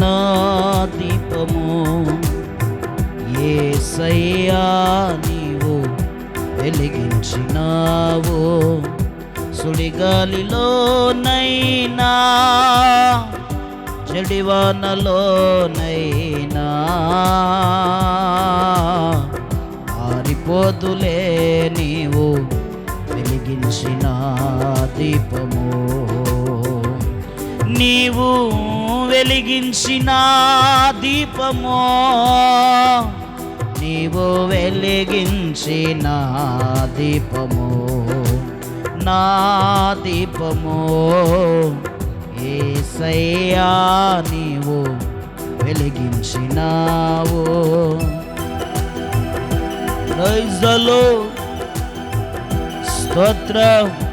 నా దీపము ఏసయ్యా నీవు వెలిగించినావు. సుడిగాలిలోనైనా చెడివానలోనైనా వెలిగించిన దీపమో నీవు వెలిగించిన దీపము నా దీపము. ఏసయ్యా నీవు వెలిగించినావు. రైజలో స్తోత్రం.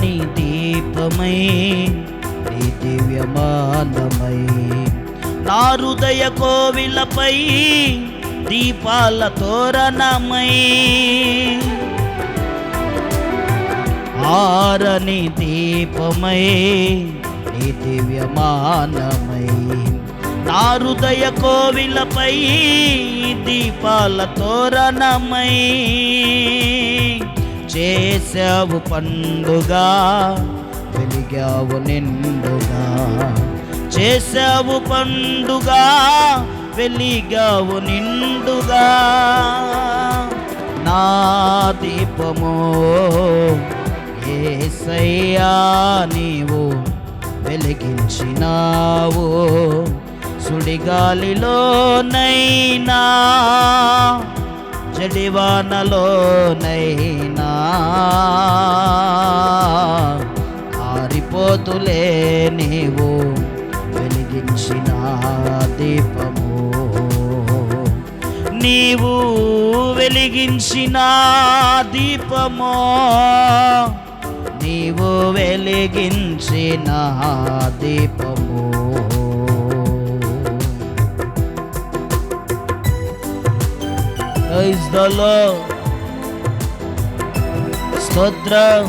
నీ దీపమై నీ దివ్యమానమై. నా హృదయ కోవిలపై దీపాల తోరణమై. ఆరని దీపమై నీ దివ్యమానమై. నా హృదయ కోవిలపై దీపాల తోరణమై. చేసావు పండుగా వెలిగావు నిండుగా. చేసావు పండుగా వెలిగావు నిండుగా. నా దీపము ఏసయ్యా నీవు వెలిగించినావు. సుడిగాలిలోనైనా జడివానలోనైనా ఆరిపోతులే నీవు వెలిగించిన దీపము. నీవు వెలిగించిన దీపము. నీవు వెలిగించిన దీపము. Praise the Lord. స్తోత్రం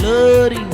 Glory.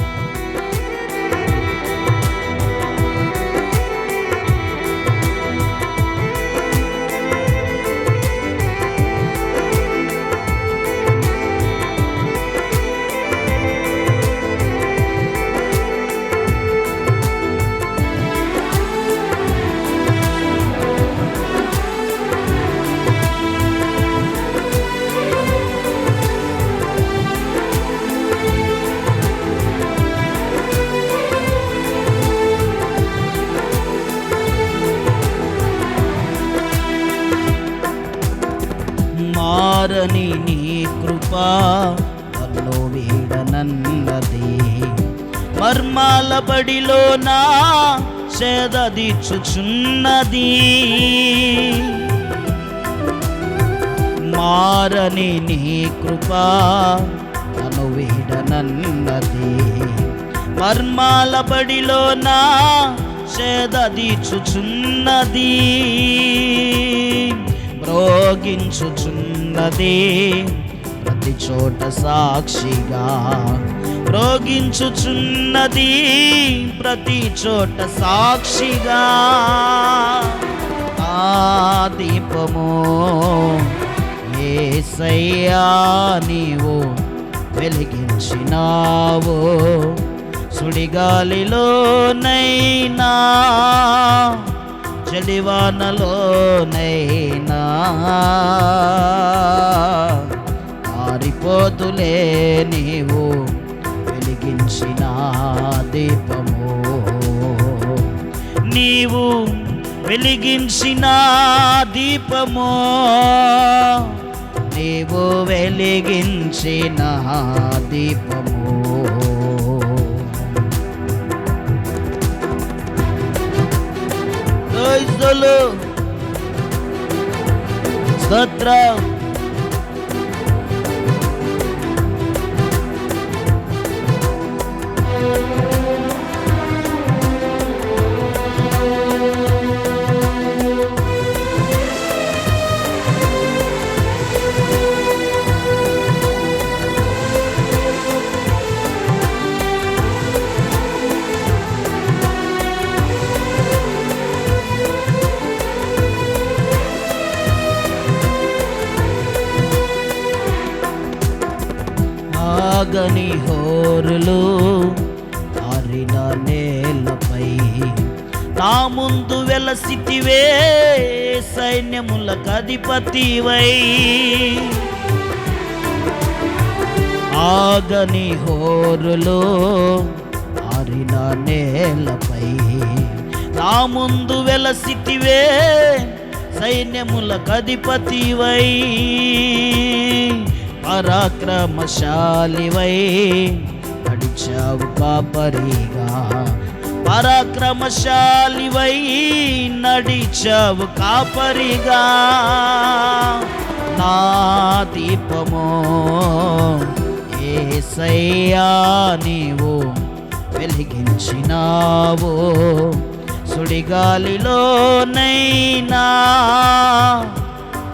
మారని నీ కృపా నన్ను వీడనన్నది మర్మాల బడిలో నా సేదీచుచున్నది మారని నీ కృపా నన్ను వీడనన్నది మర్మాల బడిలో నా సేదీచుచున్నది రోగించుచున్నదే. ప్రతి చోట సాక్షిగా రోగించుచున్నది ప్రతి చోట సాక్షిగా. ఆ దీపము ఏసయ్యా నీవు వెలిగించినావు. సుడిగాలిలోనైనా చలివానలోనైనా మారిపోతులే నీవు వెలిగించిన దీపము. నీవు వెలిగించిన దీపము. నీవు వెలిగించిన దీపము. క్రైస్తవులు స్తోత్రం ఆగని హోరులు ఆరిన నేలపై. నా ముందు వెలసితివే సైన్యములకు అధిపతివై ఆగని హోరులు ఆరిన నేలపై. నా ముందు వెలసితివే సైన్యములకు అధిపతివై పరాక్రమశాలివై నడిచావు కాపరిగా. పరాక్రమశాలివై నడిచావు కాపరిగా. నా దీపమో ఏసయ్యా నీవు వెలిగించినావు. సుడిగాలిలోనైనా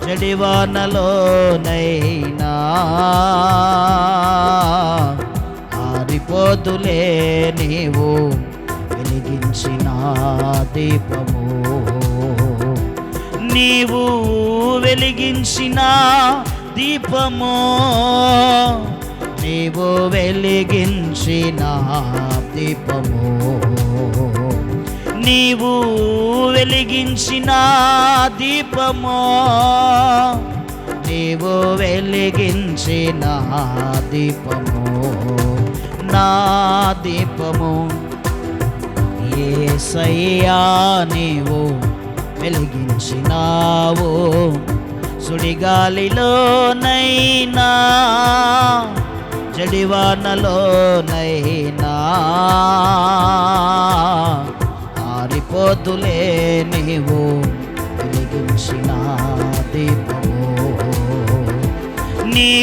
చెడివానలోనై ఆరిపోతులే నీవు వెలిగించిన దీపము. నీవు వెలిగించిన దీపము. నీవు వెలిగించిన దీపము. నీవు వెలిగించిన దీపము. నీవు వెలిగించిన దీపము నా దీపము ఏసయ్యా నీవు వెలిగించినావు. సుడిగాలిలోనైనా జడివానలోనైనా. ఆరిపోతులే నీవు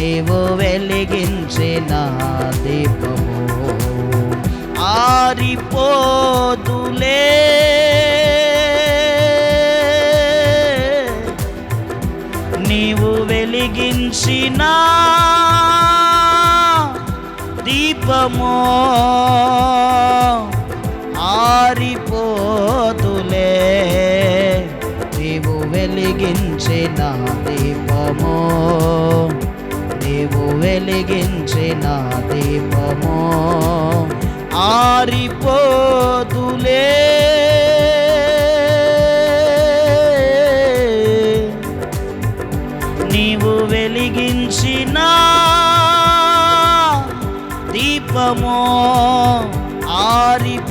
నీవు వెలిగించిన దీపము. ఆరిపోదులే. నీవు వెలిగించిన దీపము ఆరిపోతులే నీవు వెలిగించిన దీపము. నీవు వెలిగించిన దీపము. ఆరిపోదులే నీవు వెలిగించిన దీపము. ఆరిపో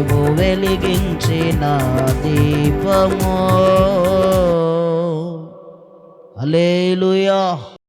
నీవు వెలిగించిన దీపము. అలేలుయా